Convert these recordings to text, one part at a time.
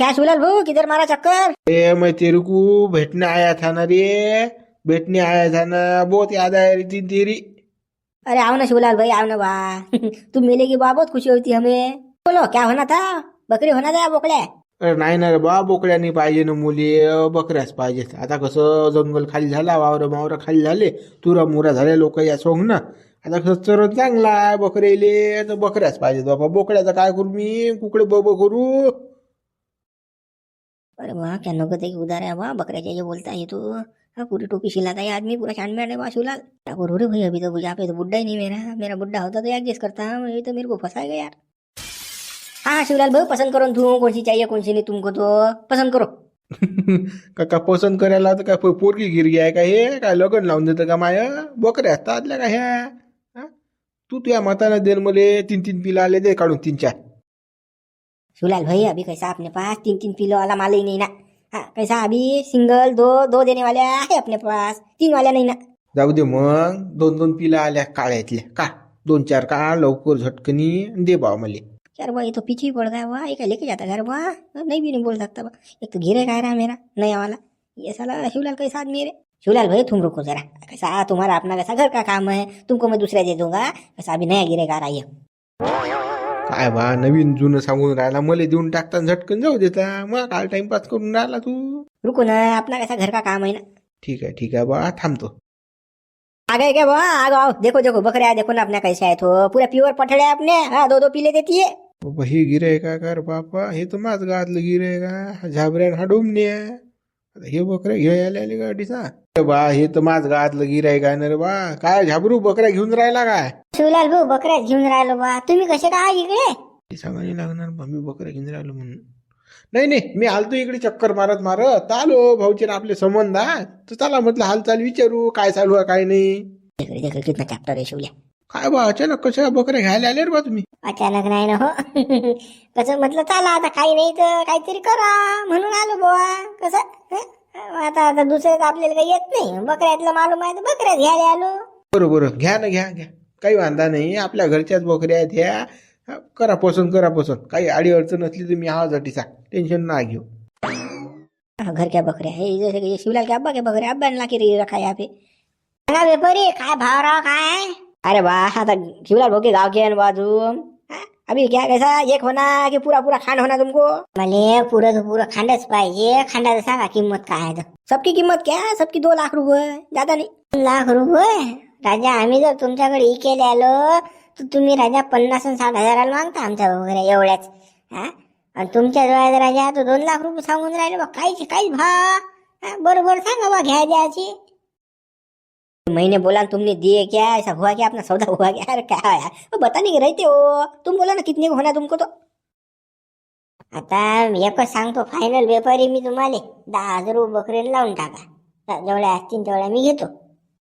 क्या शिवलाल भाऊ किधर मारा चक्कर? ए मैं तेरे को भेटने आया था ना रे। भेटने आया था ना बहुत याद आया रही थी तेरी। अरे आओ ना शिवलाल भाई आओ ना बा। तुम मिलेगी बा बहुत खुशी होती हमें। बोलो क्या होना था? बकरी होना था बोकड्या अरे नाही ना रे बा बोकड्या नाही पाहिजे ना मुली। बकऱ्याच पाहिजेत आता कसं जंगल खाली झाला वावर मावर खाली झाले तुरा मुरा झाले लोक या सोंग ना आता कसं चरण चांगला आहे बकरेले तर बकऱ्याच पाहिजेत बाबा. बोकड्याचं काय करू मी? कुकडे बब करू? अरे वा क्या नौकत ते उदार आहे है वाह बकरे ये बोलता ये तू? हाँ, पूरी टोपी सिलाता है आदमी पूरा छान में वाह शिवलाल। क्या करूँ रे भाई अभी तो यहाँ पे तो बुड्ढा ही नहीं मेरा मेरा बुड्ढा होता तो एडजस्ट करता ये तो मेरे को फंसाएगा यार। हाँ हाँ शिवलाल भाई पसंद करो तू कौन सी चाहिए कौन सी नहीं तुमको तो पसंद करो। का पसंद करायला तर काय पोरगी गिरगी आहे का हे काय लगन लावून देतं का माय बकऱ्या असतात का ह्या तू तुझ्या मतानं दे मले तीन तीन पिला आले दे काढून तीन चार शिवलाल भाई अभी कैसा अपने पास तीन तीन किलो वाला माल ही नहीं ना हाँ कैसा अभी सिंगल दो दो देने वाले है अपने पास तीन वाले नहीं ना जाऊ दे मग दोन दोन पिला आल्या काळ्यातल्या का दोन चार का लवकर झटकनी दे बा मले यार ये तो पीछे ही पड़ गया वाह क्या लेके जाता घर वाह नहीं भी नहीं बोल सकता वाह एक तो घिरे का रहा मेरा नया वाला ये साला शिवलाल कैसा आदमी है रे शिवलाल भाई तुम रुको जरा कैसा तुम्हारा अपना कैसा घर का काम है तुमको मैं दूसरा दे दूँगा कैसा अभी नया गिरे का रहा है काय बा नवीन जुनं सांगून राहिला मले देऊन टाकता झटकन जाऊ देता मग काय टाइमपास करून राहिला तू. रुको ना अपना कैसा घर का काम है ना ठीक आहे ठीक आहे बा थांबतो. आ गए क्या वाह आ आओ देखो देखो बकरे देखो ना अपना कैसे आए तो पूरा प्योर पठड़े है अपने हाँ दो दो पीले देती है बाबा हे गिराय का कर बापा? हे तर माझ गावातलं गिराय का झाबऱ्यान हा डोमणे आहे. आता हे बकऱ्या घ्यायला आले गाडीचा? अरे बा हे तर माझ गावातलं गिराय काय ना रे बा. काय झाबरू बकऱ्या घेऊन राहिला काय? शिवलाल भाऊ बकऱ्या घेऊन राहिलो बा. तुम्ही कसे काय इकडे? ते सांगायला लागणार बा मी बकऱ्या घेऊन राहिलो म्हणून. नाही नाही मी आलतो इकडे चक्कर मारत मारत. आलो भाऊचे ना आपले संबंध आहे तर चला म्हटलं हालचाल विचारू काय चालू आहे काय नाही. कितना चॅप्टर आहे शिवल्या काय बा अचानक कशा बकऱ्या घ्यायला आले रे बा तुम्ही? अचानक नाही ना हो. कसं म्हटलं चला आता काही नाही तर काहीतरी करा म्हणून आलो बुवा. कसं? हं? आता आता दुसरं तर आपल्याला काही येत नाही. बकऱ्यातलं मालूम आहे तर बकऱ्यात घ्यायला आलो. बरं बरं घ्या ना घ्या घ्या. काही वांधा नाही. आपल्या घरच्याच बकऱ्या आहेत ह्या. करा पसंत करा पसंत काही आडी अडचण असली तर मी आवाजासाठी सांग टेन्शन ना घेऊ. घरच्या घर क्या बकऱ्या हे जैसे ये शिवलाल के अब्बा के बकरे अब्बा ने ला रखा यहाँ पे. व्यापारी काय भाव राव काय? अरे वाह आता शिवलाल भोके के गाँव के बाजू अभी क्या कैसा? एक होना कि पूरा पूरा खांड होना तुमको? मले पूरा तो पूरा खांडच पाहिजे. खांडाचं सांगा किंमत काय आहे सबकी किंमत क्या? सबकी दो लाख रुपये. ज्यादा नाही लाख रुपये. राजा आम्ही जर तुमच्याकडे इकेले आलो तर तुम्ही राजा पन्नास आणि साठ हजाराला मागता आमच्या वगैरे एवढ्याच. हा? आणि तुमच्या डोळ्यात राजा तो दोन लाख रुपये सांगून राहिले बा काहीच काहीच भा. बरोबर सांगा बा घ्या द्याची महिने बोला तुमने दिए क्या ऐसा हुआ क्या अपना सौदा हुआ क्या अरे क्या यार वो बता नहीं रहते हो. तुम बोला ना कितने को होना तुमको तो? आता एकच सांगतो फायनल व्यापारी मी तुम्हाला. दहा हजार रुपये बकरीला लावून टाका. जेवढ्या असतील तेवढ्या मी घेतो.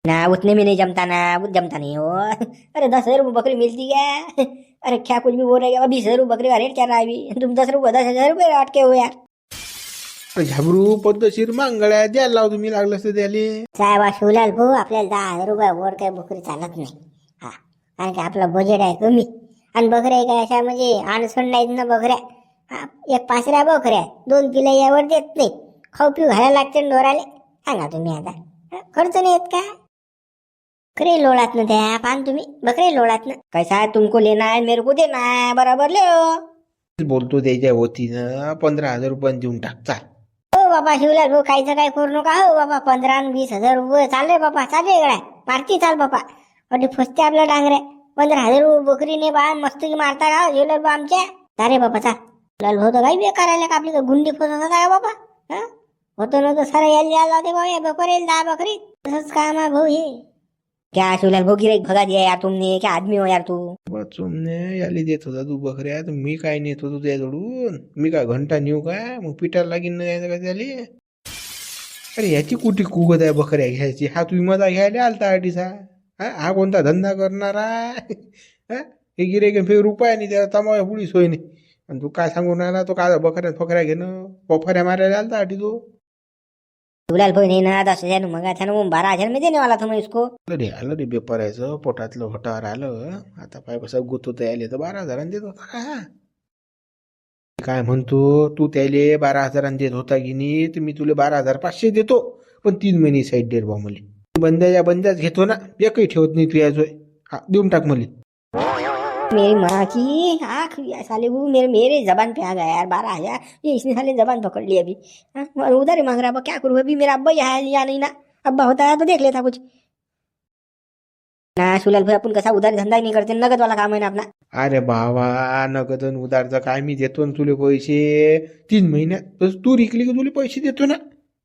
ना उतने में नहीं जमता ना वो जमता नहीं हो। अरे दस हजार रुपये बकरी मिलती क्या अरे क्या कुछ भी बोल रहे क्या बीस हजार रुपये बकरी का रेट चल रहा है अभी? तुम दस रुपये दस हजार रुपये अटके हो यार। झाबरू पद्धतशीर मांगळ्या द्यायला लाव तुम्ही लागलं असतं त्याले। साहेबा शिवलाल भाऊ आपल्याला दहा हजार रुपये वर काही बकरी चालत नाही. हा कारण की आपलं बजेट आहे कमी. आणि बकऱ्या काय अशा म्हणजे अडचण नाहीत ना बकऱ्या. हा एक पाचऱ्या बकऱ्या दोन किलो यावर देत नाही खाऊ पिऊ घालायला लागते ना ढोराले सांगा तुम्ही आता. हा, खर्च नाही येत का? बकरे लोळात ना त्या पान तुम्ही बकरे लोळात ना कैसा है तुमको लेना है मेरे को देना है बराबर ले बोलतो त्याच्या वतीनं पंधरा हजार रुपये देऊन टाक चाल. हो बाबा शिवलाल भाऊ काहीच काय करू नका. हो बाबा पंधरा आणि वीस हजार रुपये. चालले बाबा चालले गड्या मारती चाल बाबा. अरे फसते आपल्या डांगऱ्या. पंधरा हजार रुपये बकरीने बा मस्त की मारता का शिवलाल भाऊ आमच्या. अरे बाबा चाल. लाल भाऊ तर काही बेकार आले का आपली गुंडी फसत होता का बाबा? हा? होतं नव्हतं सर यायला यायला होते बाबा या बकरी दहा बकरी. तसंच काम आहे भाऊ हे. क्या शिवलाल भाऊ गिरे भगा दिया यार तुमने? क्या आदमी हो यार तू? बा चुमने याले देत होता तू बकऱ्या तर मी काय नेत होतो त्याजवळून मी काय घंटा नेऊ काय? मग पिठाला लागीन नाही यायचं का त्याले? अरे याची कुठे कुगत आहे बकऱ्या घ्यायची? हा तुम्ही मजा घ्यायला आलता अडीचा हा? हा कोणता धंदा करणारा? हा? हे गिरे घेऊन फेर रुपया नाही त्याला तमावा पुढी सोय नाही आणि तू काय सांगून राहिला? तो काय बकऱ्या फकऱ्या घेणं? पफऱ्या मारायला आलता अटी तो? शिवलाल भाऊ नहीं ना दस हजार मंगा था ना वो बारह हजार में देने वाला था मैं इसको आलं रे आलं रे बेपारायचं पोटातलं होटावर आलं। आता पाय कसं गुत होतं यायले तर बारा हजारांनी देत होता का काय म्हणतो तू त्याले बारा हजारांनी देत होता की नाही तर मी तुला बारा हजार पाचशे देतो पण तीन महिने साईड डेर बा मला. बंद्याच्या बंद्याच घेतो ना एकही ठेवत नाही तू याजोय हा देऊन टाक मला. मेरी माँ की आँख साले वो मेरे मेरे जबान पे आ गया यार बारह हजार। ये इसने साले जबान पकड़ ली अभी। हाँ, उधर ही मांग रहा क्या करूँ अभी मेरा अब्बा यहाँ या नहीं ना? अब्बा होता है तो देख लेता कुछ। ना सुलाल भाई अपन कसा उधार धंदा ही नहीं करते नगद वाला काम है ना अपना। अरे बाबा नगदन उधारचं काय मी देतो ना तुले पैसे। तीन महिन्यात तस तू रिकली की तुले पैसे देतो ना।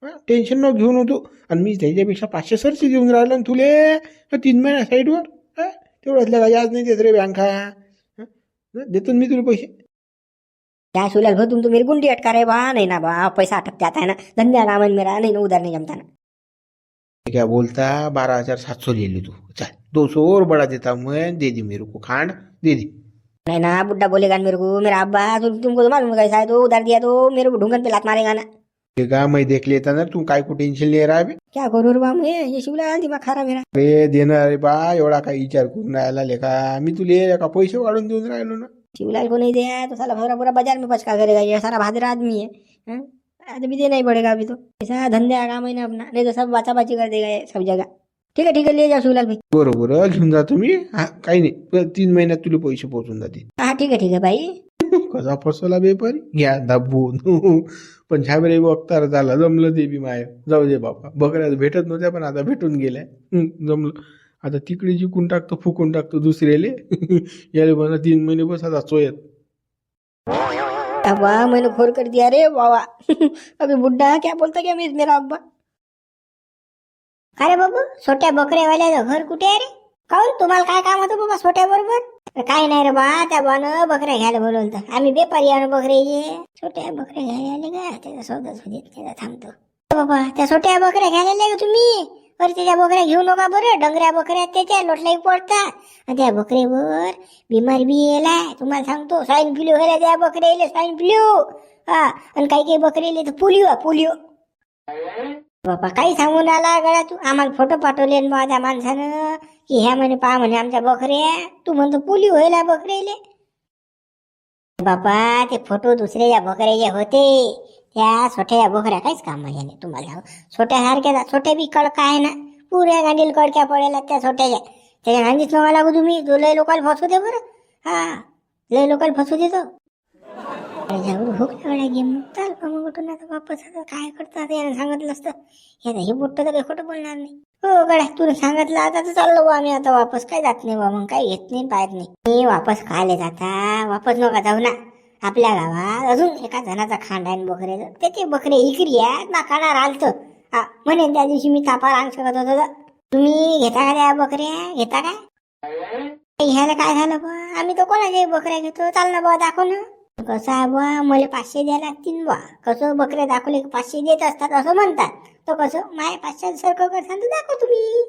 हा, टेन्शन न घेऊन होतो आणि मी त्याच्यापेक्षा पाचशे सरचे देऊन राहिलो ना तुले तीन महिन्या साईडवर हा, याज नाही देत रे बँका हा, देतो ना मी तुला पैसे क्या सुलाल भाई तुम तो मेरी गुंडी अटका रहे नहीं ना बा पैसा अटक जाता है ना धंधा है मेरा नहीं ना उधर नहीं जमता ना क्या बोलता? बारह हज़ार सात सौ ले ली तू। चल दो सौ और बड़ा देता मैं दे दी मेरे को खांड दे दी। नहीं ना बुड्ढा बोलेगा ना मेरे को मेरा अब्बा तो तुमको तो मालूम है कैसा है तो उधार दिया तो मेरे को ढूंढन पे लात मारेगा ना। ते का मैं देख लेता ना तू काय को टेन्शन ले रहा है बे? क्या करूँ रे बा मैं ये शिवलाल दिमाग खा रहा मेरा। अरे देणार रे बा एवढा काय विचार करून राहिला लेका. मी तुले का पैसे वाढून देऊन राहिलो ना? शिवलाल को नहीं दिया तो साला पूरा पूरा बाजार में पचका करेगा ये सारा भादरा आदमी है हाँ? आज भी देना ही पड़ेगा अभी तो। ऐसा धंधे का काम है ना अपना नहीं तो सब बाचा बाची कर देगा ये सब जगह। ठीक है ठीक है ले जाओ शिवलाल भाई। बरोबर घेऊन जातो मी हा काही नाही पण तीन महिन्यात तुला पैसे पोहोचून जातील. हाँ ठीक है ठीक है भाई कसा फसवला बेपारी? घ्या दाबून पण छाबरे वक्तार झाला जमलं दे बी माय. जाऊ दे बाबा. बकऱ्या भेटत नव्हत्या पण आता भेटून गेल्या. जमलं. आता तिकडे जिंकून टाकतो फुकून टाकतो दुसऱ्याले. याले म्हणा तीन महिने बस आता चोयत अब्बा मैंने खोर कर दिया रे बाबा अभी बुड्ढा क्या बोलता क्या मैं मेरा अब्बा? अरे बाबू छोट्या बकऱ्यावाल्याचं घर कुठे आहे रे? काऊन? तुम्हाला काय काम होतं बाबा छोट्या बरोबर? काय नाही रे बा त्या बानं बकऱ्या घ्यायला बोलवलं तर आम्ही बेपारी आणू बकऱ्याचे छोट्या बकऱ्या घ्यायला आले का त्याचा सौदा त्याचा थांबतो. बाबा त्या छोट्या बकऱ्या घ्यायला आले का तुम्ही. बरं त्याच्या बकऱ्या घेऊ नका बरं. डंगऱ्या बकऱ्या त्याच्या लोटलाही पडतात आणि त्या बकरेवर बिमार बी येलाय तुम्हाला सांगतो स्वाईन फ्लू व्हायला त्या बकऱ्याला स्वाईन फ्लू. हा आणि काही काही बकरीले तर पोलिओ पोलिओ. बाबा काही सांगून आला गळा तू. आम्हाला फोटो पाठवले माझ्या बा त्या माणसानं. की ह्या म्हणे पहा म्हणे आमच्या बकऱ्या. तू म्हणतो पुली व्हायला बकरेले. बाबा ते फोटो दुसऱ्या बकऱ्याचे होते त्या छोट्या बकऱ्या काहीच काम नाही. तुम्हाला छोट्या सारख्या छोट्या बी कडका आहे ना. पुऱ्या गांडील कडक्या पडेला त्या छोट्याच्या. त्याच्या गांधीच नवा लागू तुम्ही. तू लय लोकांना फसू दे बरं. हा लय लोकांना फसू देतो एवढं भूक लागल्या गे मग चाल मग उठून आता वापस आता काय करतात यानं सांगितलं असतं. यानं हे बोट्ट तर खोटं बोलणार नाही. हो गड्या तुला सांगितलं आता तर चाललो बा आम्ही आता वापस. काय जात नाही बा मग काय घेत नाही पाहत नाही. मी वापस खायला जाता? वापस नका जाऊ ना. आपल्या गावात अजून एका जणाचा खांड आहे बकरे. त्याचे बकरे इकरी आहेत ना खाणार आलत म्हणे त्या दिवशी मी तापा रांग शकत होतो तुम्ही घेता का त्या बकऱ्या घेता काय? ह्याला काय झालं बा? आम्ही तर कोणाच्या बकऱ्या घेतो? चाल ना बा दाखव ना. कसं आहे बा मला पाचशे द्यायला लागतील बा कसं बकऱ्या दाखवले की पाचशे देत असतात असं म्हणतात. तर कसं? माय पाचशे सारखं करसान तर दाखव तुम्ही.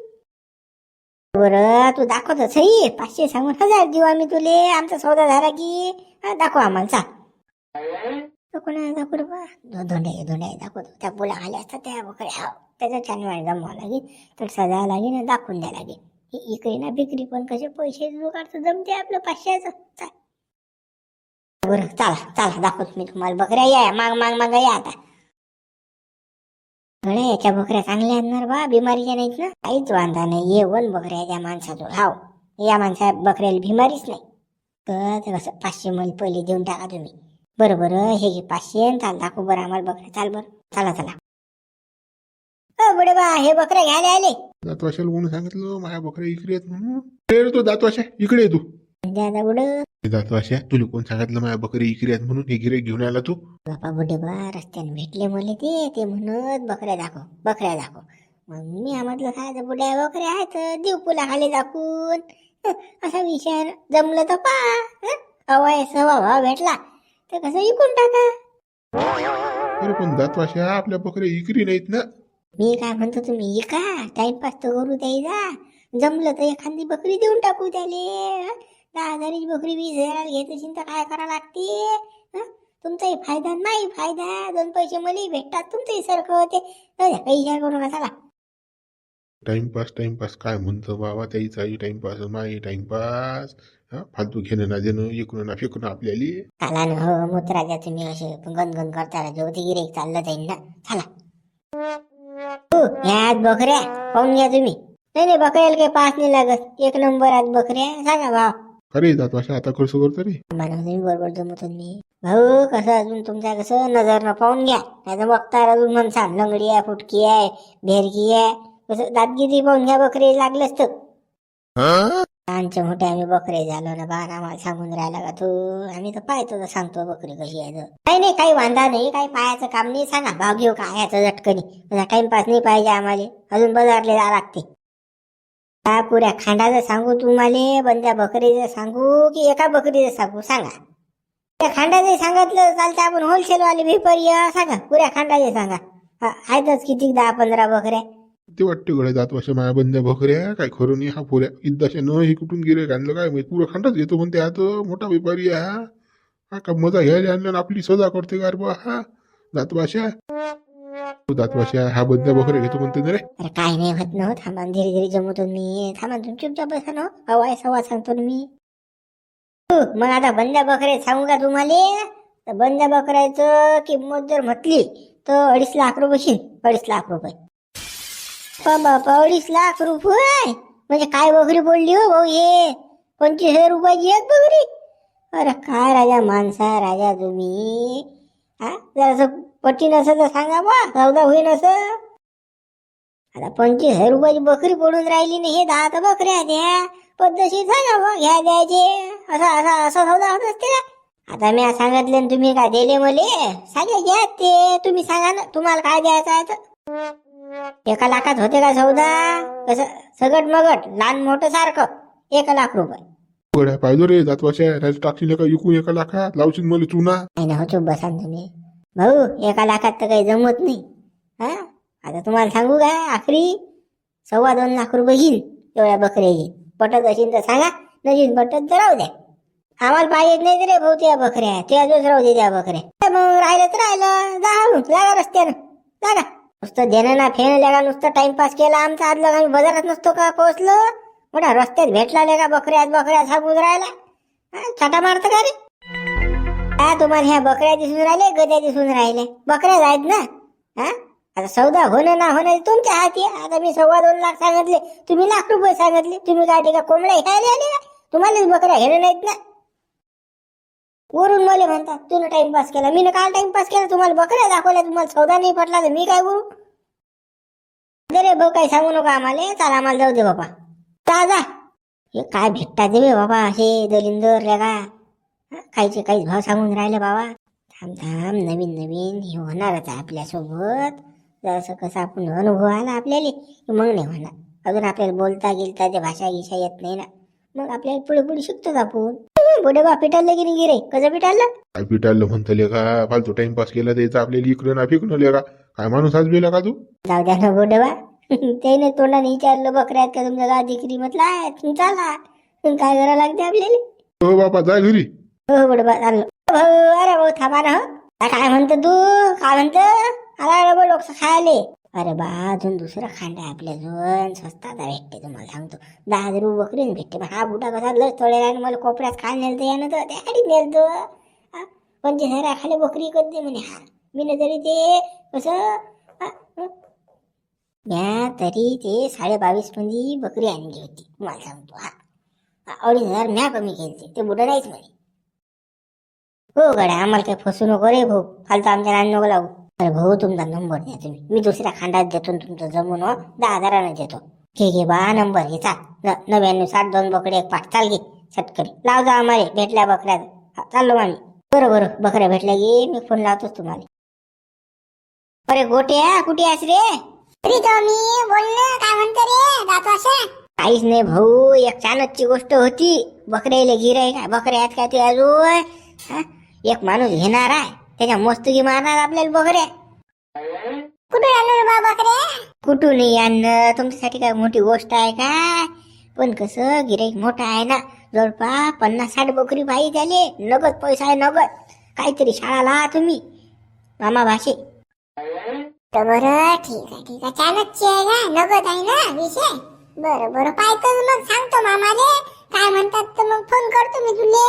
बरं तू दाखवत सही पाचशे सांगून हजार देऊ आम्ही तुले. आमचा सौदा झाला की हा, दाखव आम्हाला चाल तो कोणाला दाखव रे बा धोंडे धोंडे दाखवतो त्या बोला आल्या असतात त्या बकऱ्या. हो, त्याचा छान जमवावं लागेल. तर सजावं लागेल दाखवून द्या लागेल. इकडे ना बिक्री पण कसे पैसे जुगाडचं जमते आपलं पाचशेचं. बरं चला चला दाखवतो मी तुम्हाला. बकऱ्या या माग माग माग या आता. गड्या याच्या बकऱ्या चांगल्या आणणार बा बिमारीच्या नाहीत ना? काहीच वांधा नाही. ये वन बकऱ्या त्या माणसाजवळ. हाव या माणसा बकऱ्याला बिमारीच नाही. तर कसं पाचशे मल पहिले देऊन टाका तुम्ही. बरं बरं हे घे पाचशे चाल दाखव बरं आम्हाला बकऱ्या. चाल बरं. चला चला. अ बडे बा हे बकऱ्या घ्यायला आले. दातवाशाला कोण सांगितलं माझ्या बकऱ्या इकडे आहेत म्हणून. तो दातवाशा इकडे तू. दादा बुडं दातवाशा तुला कोण सांगितलं माझ्या बकरी इकडे आहेत म्हणून हे गिरे घेऊन आला तू. बापा बुड्ढे बा रस्त्याने भेटले मला ते ते म्हणत बकऱ्या दाखव बकऱ्या दाखव. मग मी म्हटलं काय बुड्या बकऱ्या आहेत देऊ पुला खाली दाखवून. असा विचार जमलं तर पा हवाय सवा भाव भेटला तर कसं विकून टाका? अरे पण दातवाशा आपल्या बकऱ्या इकरी नाहीत ना. मी काय म्हणतो तुम्ही इका टाइमपास तर करू द्यायचा जमलं तर एखादी बकरी देऊन टाकू त्याले? दहा हजाराची बकरी वीस हजाराला घेत असेल तर काय करा लागते? हं? तुमचाही फायदा नाही फायदा. दोन पैसे मलाही भेटतात तुमचंही सारखं होते विचार करू नका टाइमपास टाइमपास काय म्हणतो बाबा त्याचा टाइमपास माझी टाइमपास फालतू घेणं ना देणं इकडून ना फेकून आपल्याला. चला ना हो मुत्राजा तुम्ही असे गणगण करता ज्योती गिरेक चाललं जाईल ना. चला. हो, आज बकऱ्या पाहून घ्या तुम्ही. नाही नाही बकऱ्याला काही पास नाही लागत. एक नंबर आज बकऱ्या. सांगा भाव. खरी जात भाषा आता कसं करतो रे मला बरोबर जमतो मी भाऊ कसं अजून तुमच्या कसं नजर पाहून घ्या. नाही तर बघता अजून म्हणसान लंगडी आहे फुटकी आहे भेरकी आहे. कसं दातगिरी पाहून घ्या बकरे लागलंच तर आमच्या मोठे आम्ही बकरे झालो ना बारा आम्हाला सांगून राहिला का तू? आम्ही तर पाहतो तर सांगतो बकरी कशी आहे तर. नाही नाही काही वांधा नाही काही पाहायचं काम नाही. सांगा भाव घेऊ काय याचं झटकनी टाइमपास नाही पाहिजे आम्हाला. अजून बाजारले जा लागते. हा पुऱ्या खांडाचं सांगू तुम्हाला बंद्या बकरीचं सांगू की एका बकरीचं सांगू सांगा. त्या खांडाचं सांगितलं चालतं आपण होलसेल वाले व्यापारी सांगा. पुऱ्या खांडाचे सांगा. आहेतच किती दहा पंधरा बकऱ्या. ते वाटते गड्या जात वर्ष माया बंद्या बकऱ्या? काय खरं नाही हा पुऱ्या. इद्दाशा न हे कुठून गेले आणलं काय माहिती? पुरं खंडच घेतो म्हणते हा तो मोठा व्यापारी आहे हा. हा का मजा घ्यायला आणलं आणि आपली सजा करते का बा हा. जात भाषा जात भाषा हा बंद बकऱ्या घेतो म्हणते रे. अरे काय नाही होत ना थांबा धीरे धीरे जमवतो मी. थांबा तुम्ही चुपचाप बसा ना. हवाय सवा सांगतो मी. मग आता बंद्या बकरे सांगू का तुम्हाला? तर बंद्या बकऱ्याचं किंमत जर म्हटली तर अडीच लाख रुपये अडीच लाख रुपये. बाबा अडीच लाख रुपये? म्हणजे काय बकरी बोलली हो भाऊ हे? पंचवीस हजार रुपयाची एक बकरी अरे काय राजा माणसा राजा तुम्ही? हा? जरासं पट्टी नसेल तर सांगा बा चौदा होईन असं. आता पंचवीस हजार रुपयाची बकरी पडून राहिली नाही हे दहा तर बकऱ्या द्या पद्धतशीर सांगा बा घ्या द्यायचे. असं असं असं सौदा होत असते आता मी सांगितले तुम्ही काय दिले मले? सांगा घ्या ते. तुम्ही सांगा ना तुम्हाला काय द्यायचं आहे तर. एका लाखात होते का सौदा? कसं सगट मगट लहान मोठं सारखं एक लाख रुपये. गड्या पाहिजे रे जात भाषा राज टाकशील का एका लाखात लावशील मला चुना. नाही ना हो, बसा ना तुम्ही. भाऊ एका लाखात तर काही जमत नाही. हा? आता तुम्हाला सांगू काय आखरी? सव्वा दोन लाख रुपये घेईन एवढ्या बकऱ्याची पटत असेल तर सांगा नशीन पटत तर राहू द्या. आम्हाला पाहिजे नाही रे भाऊ त्या बकऱ्या. त्या जोच राहू दे त्या बकऱ्या. मग राहिलं तर राहिलं. जा हळू, लागा रस्त्यानं. जागा. नुसतं देणं ना फेणं लागा नुसतं टाइमपास केला. आमचा आदला आम्ही बाजारात नसतो का पोहोचलो? मोठा रस्त्यात भेटला का बकऱ्या बकऱ्या सांगून राहिला छाटा मारतं का रे? काय तुम्हाला ह्या बकऱ्या दिसून राहिले गद्या दिसून राहिले. बकऱ्या आहेत ना? हा? आता सौदा होणं ना होणं तुमच्या हाती आता मी सव्वा दोन लाख सांगितले तुम्ही लाख रुपये सांगितले. तुम्ही काय ठीक कोंबड्या घ्यायला आले का? तुम्हालाच बकऱ्या घेणं नाहीत ना? वरून मला म्हणतात तुला टाइमपास केला. मी काल टाइमपास केला तुम्हाला बकऱ्या दाखवल्या तुम्हाला सौदा नाही पटला तर मी काय करू? अरे भाऊ काही सांगू नका आम्हाला. चाल आम्हाला जाऊ दे बाबा. जा हे काय भेटता दे बे बाबा? असे दलिंदर का काहीचे काहीच भाव सांगून राहिले बाबा. थांब थांब नवीन नवीन. हे होणारच आहे आपल्यासोबत. जसं कसं आपण अनुभव आला आपल्याला मग नाही होणार. अजून आपल्याला बोलता गेलता ते भाषा गिषा येत नाही ना. मग आपल्याला पुढे पुढे शिकतोच आपण. पुढे बा पिटाळलं की नाही गिरे. कसं पिटाळलं काय पिटायला म्हणतले का फालतू टाइमपास केला त्याचं आपल्याला इकडं ना फेकून का काय माणूस आज बेला का तू? जाऊ द्या ना गोडवा त्याने तोंडाने विचारलं बकऱ्यात का तुमच्या गाव दिकरी म्हटलं आहे चाला काय करावं लागते आपल्याला? हो बापा जाय घरी. हो बरोबर चाललो. भाऊ अरे भाऊ थांबा ना हो. आ, काय म्हणतो तू? काय म्हणतो? आला रे लोक खायले. अरे बा अजून दुसरा खांड आहे आपल्या जवळ स्वस्तात भेटते तुम्हाला सांगतो. दहा हजार रुपये बकरीने भेटते. पण हा बुटा कसा लस थोड्या आणि मला कोपऱ्यात खायला नेलतं यानं तर त्या गाडीत नेलतं. हा, पंचवीस हजार खाली बकरी करते म्हणे हा. मी तरी ते कसं? हा, हं. म्या तरी ते साडेबावीसमध्ये बकरी आणली होती. मला सांगतो हा. अडीच हजार म्या कमी केली ते बुडा नाहीच म्हणे. हो गड्या आम्हाला काही फसू नको रे भाऊ. फालतू आमच्या नाणी नको लावू. अरे भाऊ तुमचा नंबर द्या तुम्ही. मी दुसऱ्या खांडात देतो तुमचं जमून दहा हजारानं देतो. घे घे बा नंबर घे चाल. नव्याण्णव साठ दोन बकडे एक पाठ चाल घे सटकरी लाव जा आम्हाला भेटल्या बकऱ्या. चाललो आम्ही बरं बरं बकऱ्या भेटल्या गे मी फोन लावतोच तुम्हाला. अरे गोट्या कुठे आहेस रे? मी बोल काय म्हणतो रे जातो काहीच नाही भाऊ एक चाणकची गोष्ट होती. बकऱ्याला गिराय काय बकऱ्या आहेत काय ते अजून? हा? एक माणूस घेणार आहे. त्याच्या मस्तकी मारणार आपल्याला बकऱ्या. कुठून आणलं बा बकऱ्या? कुठून आणणं तुमच्यासाठी काय मोठी गोष्ट आहे काय पण कसं गिराईक मोठा आहे ना. जवळपास पन्नास साठ बकरी पाहिजे त्याले नगद पैसा आहे नगद. काहीतरी शाळा लावा तुम्ही. मामा भाषे. तर बरं ठीक आहे ठीक आहे. चालतची आहे ना? नगद आहे ना विषय? बरं बरं. पाहतोच मग सांगतो मामाले. काय म्हणतात तर मग फोन करतो मी तुले.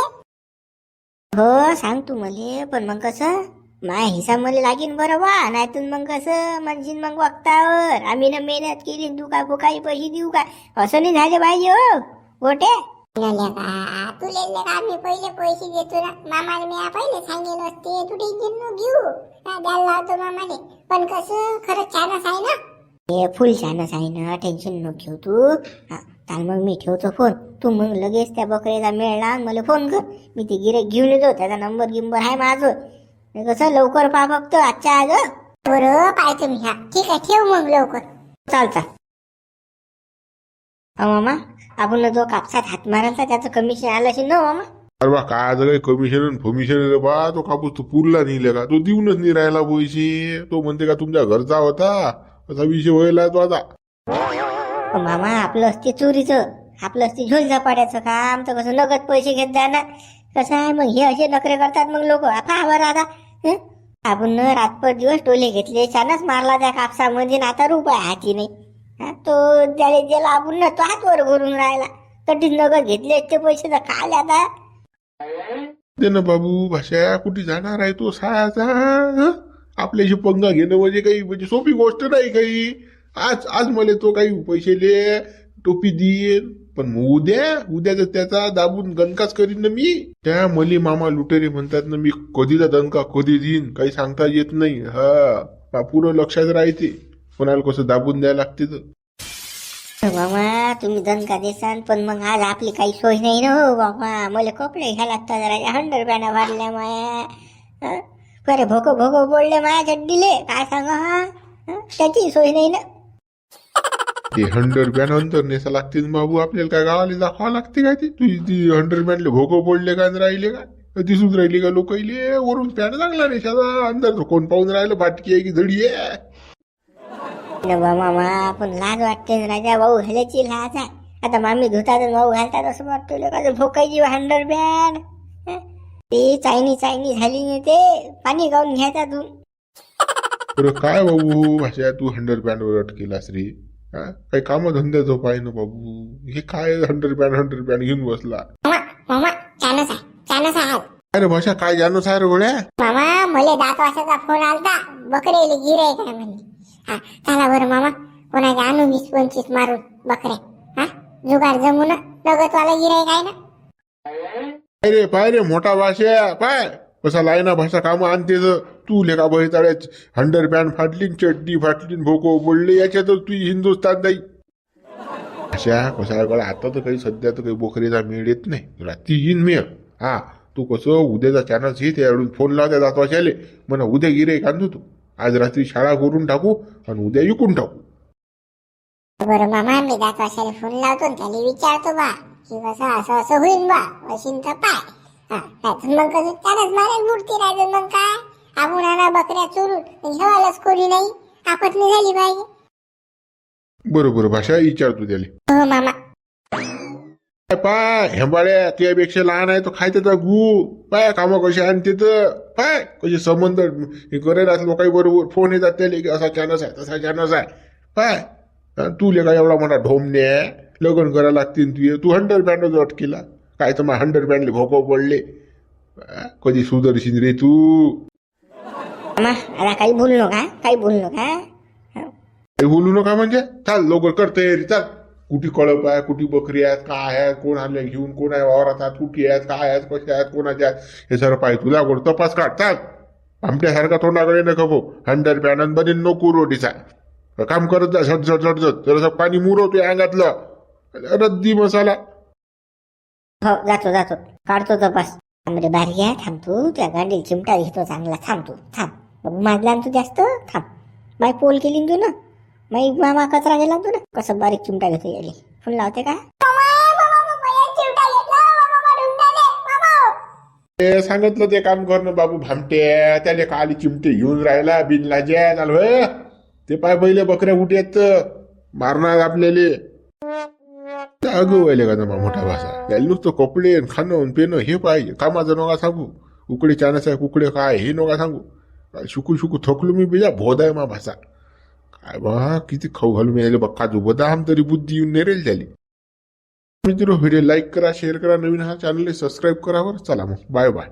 हो सांग तू मले पण मग कसं? माय हिसाब मला लागीन बरं बा नाहीतून मग कसं? म्हणशील मग वक्तावर. आम्ही ना मेहनत केली तू काय फुकाई पैसे देऊ काय असं नाही झाले पाहिजे हो गोटे. का का आम्ही पहिले पैसे देतो ना? मामाला मी पहिले सांगेल असते. तू टेन्शन घेऊ. द्यायला लावतो मामाने पण कसं खरंच छानच आहे ना? हे फुल छानच आहे ना टेन्शन न घेऊ तू. हा, चाल मग मी ठेवतो फोन तू मग लगेच त्या बकरीचा मेळ लावून मला फोन कर. मी ते गिरे घेऊन येतो त्याचा नंबर गिंबर आहे माझं. कसं लवकर पा फक्त आजच्या आज हं. बरं पाहतो मी. हा ठीक आहे ठेव मग लवकर. चालता अहो मामा आपण जो कापसात हात मारायचा त्याचं कमिशन आलं असेल ना हो मामा? अरे बा काय आज कमिशन फमिशन बा तो कापूस तो पुरला नाही का तो देऊनच नाही राहिला पैसे. तो म्हणते का तुमच्या घरचा होता. असा विषय व्हायला तो आता. मामा आपलं असते चोरीचं. आपलं असते झोल झपाट्याचं काम. तर कसं नगद पैसे घेत जाणार? कसं आहे? मग हे असे नखरे करतात मग लोक. पहा बरं आता. हं? आपण रातपर दिवस टोले घेतले. छानच मारला त्या कापसामध्ये आणि आता रुपये हाती नाही. हा, तो त्याला ज्याला आपण ना तो हातवर घरून राहिला. तटीच नगद घेतले ते पैसे तर खाले आता. ते ना बाबू भाषा कुठे जाणार आहे तो सायाचा आपल्याशी पंगा घेणं म्हणजे काही म्हणजे सोपी गोष्ट नाही काही. आज आज मला तो काही पैसे ले टोपी देईन पण मग उद्या उद्या जर त्याचा दाबून गणकाच करीन ना मी त्या मले मामा लुटेरे म्हणतात ना मी कधीचा दणका कधी देईन? काही सांगता येत नाही. हा पुरं लक्षात राहते. कोणाला कसं दाबून द्यायला लागते तर. मामा तुम्ही दणका देसान पण मग आज आपली काही सोय नाही ना हो बाबा. मला कपडे घ्यायला लागतात जरा हंडर रुपयाना भरल्या माया. खरे भोको भोको बोलले माया चड्डीले काय सांगा हा? त्याची सोय नाही ना. ते हंड्रेड बॅन अंतर नेसा लागते बाबू आपल्याला काय गावाला दाखवा लागते काय ते? तुझी ती हंड्रेड बॅनले भोको पडले का आणि राहिले का? दिसून राहिले का लोक? वरून पॅन चांगला नेशाचा अंदर कोण पाहून राहिलं फाटकी आहे की झडी आहे? बा मामा पण लाज वाटते राजा भाऊ घालायची लाज आहे. आता मामी धुतात भाऊ घालतात असं वाटतं लोकांचं भोकायची हंडर बॅन ते चायनी चायनी झाली नाही ते पाणी गाऊन घ्यायचा तू. बरं काय बाबू भाषा तू हंड्रेड बॅनवर अटकेलास रे? हा? काही काम धंद्याचं पाय ना बाबू. हे काय हंड्रेड बॅन हंड्रेड बॅन घेऊन बसला? अरे भाषा काय जाणं आहे रे गोळ्या? मामा मले दात वाशाचा फोन आलता बकरेले गिराय काय म्हणले. हा चला बरं मामा. कोणाच्या आणू वीस पंचवीस मारून हा जुगार जमून लगतवाला गिराय काय ना? पाय रे पाय रे मोठा भाषा पाय. कसा लायना भाषा काम आणते तर तू लेखा बहिताळ्यात हंडर पॅन फाटली न चड्डी फाटली न भोको बोलले याच्यात तू हिंदुस्तान जाई. अशा कसा गळा. आता तर काही सध्या तर काही बोकरीचा मेळ येत नाही. तुला ती येईन मेळ. हा तू कसं उद्याचा चॅनल हे त्यावेळी फोन लावत्या जातो अशाले म्हणा उद्या गिरे कांदू तू. आज रात्री शाळा करून टाकू आणि उद्या विकून टाकू. बरं मामा मी दात वाशाला फोन लावतो न त्याला विचारतो बा. की कसं असं असं होईन बा अशीन तर पाय. हा नाहीतर मग कसं त्यानंच मारेल मूर्ती राहिलं मग काय? आपण आणा बकऱ्या चोरून घेवायलाच कोणी नाही. आपत्नी झाली पाहिजे. बरोबर भाषा विचारतो त्याला. हो मामा पाय हेंबाळ्या तुझ्यापेक्षा लहान आहे तो खायचा तर गु. पाय कामं कशी आणते तर पाय कसे संबंध हे करेल लोकांनी बरोबर फोन येतात त्याला की असा चॅनस आहे तसा चॅनस आहे. पाय तू लेका एवढा मोठा ढोमणे आहे लग्न करायला लागतील तुझे तू हंड्रेड बँड अटकेला. काय तर मग हंड्रेड बँडले भोको पडले. कधी सुदर्शीन रे तू. आता काही बोलू नका काही बोलू नका. हे बोलू नका म्हणजे? चाल लवकर कर तयारी चाल. कुठे कळप आहे कुठे बकरी आहेत काय आहेत कोण आले घेऊन कोण आहे वावरात आहेत कुठे आहेत काय आहेत कसे आहेत कोणाचे आहेत हे सर्व पाहिजे तुला गोड तपास काढतात आमच्यासारखा तोंडाकडे नको भाऊ हंडर पॅनन बनेन नको रोटीचा काम करत जा झट झट झट झट. जरासं पाणी मुरवतो अंगातलं. रद्दी मसाला. हो जातो जातो. काढतो तपास. थांब बारी आहे थांब तू त्या गांडील चिमटा घेतो चांगला. थांबतो थांब. बाबू माझला तू जास्त थांब. माई पोल केली तू. ना मग मामा कचरा गेला तू ना कसं बारीक चिमटा घेतो यायले फुल लावते का? ते सांगितलं ते काम करणं बाबू भामटे. त्याने काली चिमटे घेऊन राहिला बिन लाज्या चाल ते पाय पहिले बकऱ्या कुठे आहेत मारणार आपल्याले. अगं व्हायले का ना मोठा भाषा त्याला नुसतं कपडे खाणं पिणं हे पाहिजे कामाचं नका सांगू. उकडे चानस आहे कुकडे काय हे नका सांगू. काय शुकू शुकू थकलो मी बिजा भोद आहे मा भाषा काय बा किती खाऊ यायला मिळाले बक्का जो बदाम तरी बुद्धी येऊन नेरेल झाली मित्र व्हिडिओ लाईक करा शेअर करा नवीन हा चॅनल सबस्क्राईब करा बरं चला मग बाय बाय